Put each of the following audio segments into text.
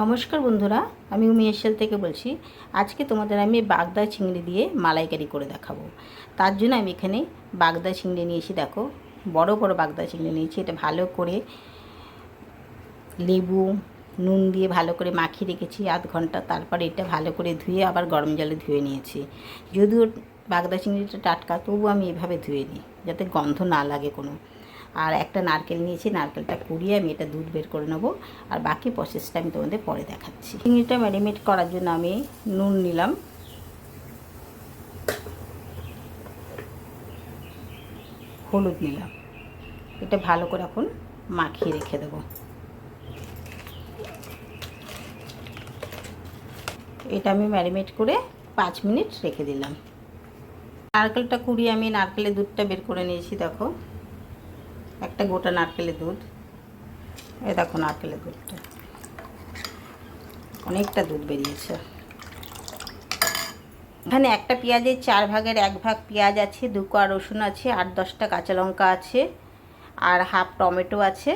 নমস্কার বন্ধুরা, আমি উমি এসেল থেকে বলছি, আজকে তোমাদের আমি বাগদা চিংড়ি দিয়ে মালাইকারি করে দেখাবো। তার জন্য আমি এখানে বাগদা চিংড়ি নিয়েছি, দেখো, বড় বড় বাগদা চিংড়ি নিয়েছি, এটা ভালো করে লেবু, নুন দিয়ে ভালো করে মাখিয়ে রেখেছি আধ ঘণ্টা, তারপর এটা ভালো করে ধুয়ে আবার গরম জলে ধুয়ে নিয়েছি। যদিও বাগদা চিংড়িটা টাটকা তবু আমি এভাবে ধুয়ে নিই, যাতে গন্ধ না লাগে কোনো। আর একটা নারকেল নিয়েছি, নারকেলটা কুড়িয়ে আমি এটা দুধ বের করে নেব। আর বাকি প্রসেসটা আমি তোমাদের পরে দেখাচ্ছি। চিংড়িটা ম্যারিনেট করার জন্য আমি নুন নিলাম। হলুদ নিলাম। এটা ভালো করে এখন মাখিয়ে রেখে দেবো। এটা আমি ম্যারিনেট করে পাঁচ মিনিট রেখে দিলাম। নারকেলটা কুড়িয়ে আমি নারকেলের দুধটা বের করে নিয়েছি, দেখো। একটা গোটা নারকেলের দুধ। এ দেখো নারকেলের দুধটা। অনেকটা দুধ বেরিয়েছে। এখানে একটা পেঁয়াজের চার ভাগের এক ভাগ পেঁয়াজ আছে, দু কোয়া রসুন আছে, আট দশটা কাঁচা লঙ্কা আছে, আর হাফ টমেটো আছে,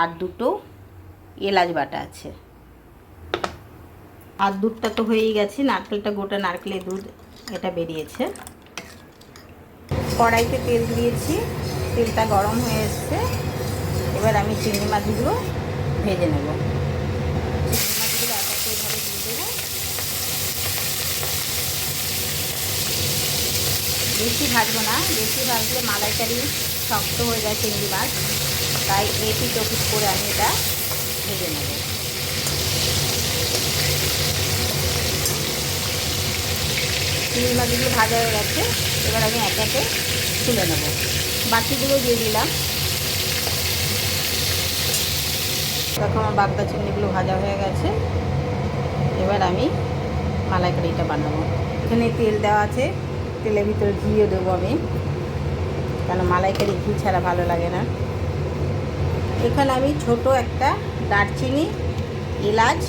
আর দুটো এলাচ বাটা আছে। আর দুধটা তো হয়েই গেছে, নারকেলটা গোটা নারকেলের দুধ, এটা বেরিয়েছে। কড়াইতে তেল দিয়েছি। তেলটা গরম হয়ে এসছে। এবার আমি চিংড়ি মাছগুলো ভেজে নেব। চিংড়ি মাছগুলো দেবো। বেশি ভাজবো না, বেশি ভাজলে মালাইকারি শক্ত হয়ে যায় চিংড়ি মাছ। তাই এটি চপিট করে আমি এটা ভেজে নেব। চিংড়ি মাছগুলো ভাজা হয়ে গেছে। এবার আমি একে একে তুলে নেব। বাকিগুলো দিয়ে দিলাম। দেখো আমার বাগদা চিংড়িগুলো ভাজা হয়ে গেছে। এবার আমি মালাইকারিটা বানাবো। এখানে তেল দেওয়া আছে। তেলের ভিতরে ঘিও দেবো আমি। কেন মালাইকারি ঘি ছাড়া ভালো লাগে না। এখানে আমি ছোট একটা দারচিনি, এলাচ,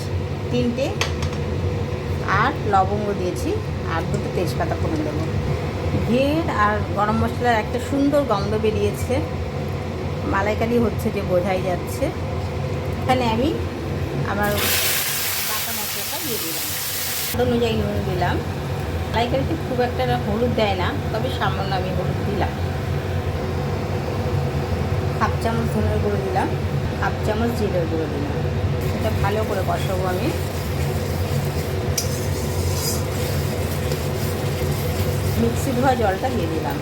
তিনটে, আর লবঙ্গ দিয়েছি। আর দুটো তেজপাতা করে দেবো। ঘিয়ের আর গরম মশলার একটা সুন্দর গন্ধ বেরিয়েছে। মালাইকারি হচ্ছে যে বোঝাই যাচ্ছে। এখানে আমি আমার বাটা মশলাটা দিয়ে দিলাম। অনুযায়ী নুন দিলাম। মালাইকারিতে খুব একটা হলুদ দেয় না, তবে সামান্য আমি হলুদ দিলাম। হাফ চামচ ধনের গুঁড়ো দিলাম, হাফ চামচ জিরের গুঁড়ো দিলাম। এটা ভালো করে কষাবো আমি। মিক্সি ধোয়া জলটা দিয়ে দিলাম।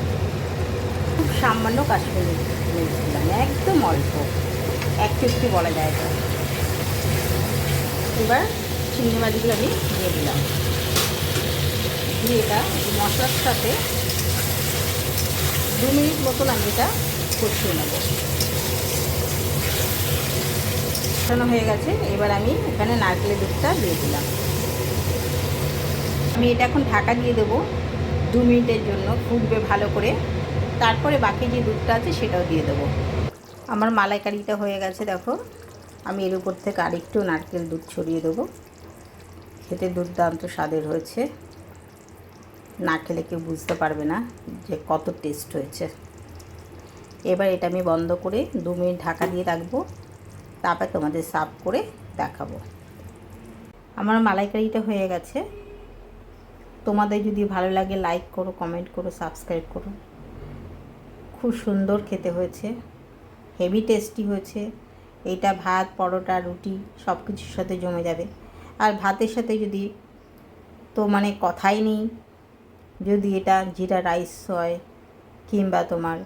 খুব সামান্য কাশ্মীরি মির্চ দিলাম একদম অল্প। এক ফিফটি বলা যায় এটা। এবার চিংড়ি মাছগুলো আমি দিয়ে দিলাম। দিয়ে এটা মশলার সাথে দু মিনিট মতন আমি এটা কষিয়ে নেব। কষানো হয়ে গেছে। এবার আমি এখানে নারকেলের দুধটা দিয়ে দিলাম। আমি এটা এখন ঢাকা দিয়ে দেবো। দু মিনিটের জন্য ফুটবে ভালো করে। তারপরে বাকি যে দুধটা আছে সেটাও দিয়ে দেবো। আমার মালাইকারিটা হয়ে গেছে, দেখো। আমি এর উপর থেকে আরেকটু নারকেল দুধ ছড়িয়ে দেবো। খেতে দুর্দান্ত স্বাদের হয়েছে। না খেলে কেউ বুঝতে পারবে না যে কত টেস্ট হয়েছে। এবার এটা আমি বন্ধ করে দু মিনিট ঢাকা দিয়ে রাখব। তারপর তোমাদের সাফ করে দেখাবো। আমার মালাইকারিটা হয়ে গেছে। তোমাদের যদি ভালো লাগে লাইক করো কমেন্ট করো সাবস্ক্রাইব করো। খুব সুন্দর খেতে হয়েছে হেভি টেস্টি হয়েছে। এটা ভাত, পরোটা, রুটি সব কিছুর সাথে জমে যাবে। আর ভাতের সাথে যদি তো মানে কথাই নেই, যদি এটা জিরা রাইস হয় কিংবা তোমার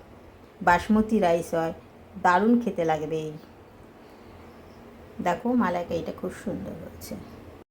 বাসমতি রাইস হয়, দারুণ খেতে লাগবে এই। দেখো মালাইকা এটা খুব সুন্দর হয়েছে।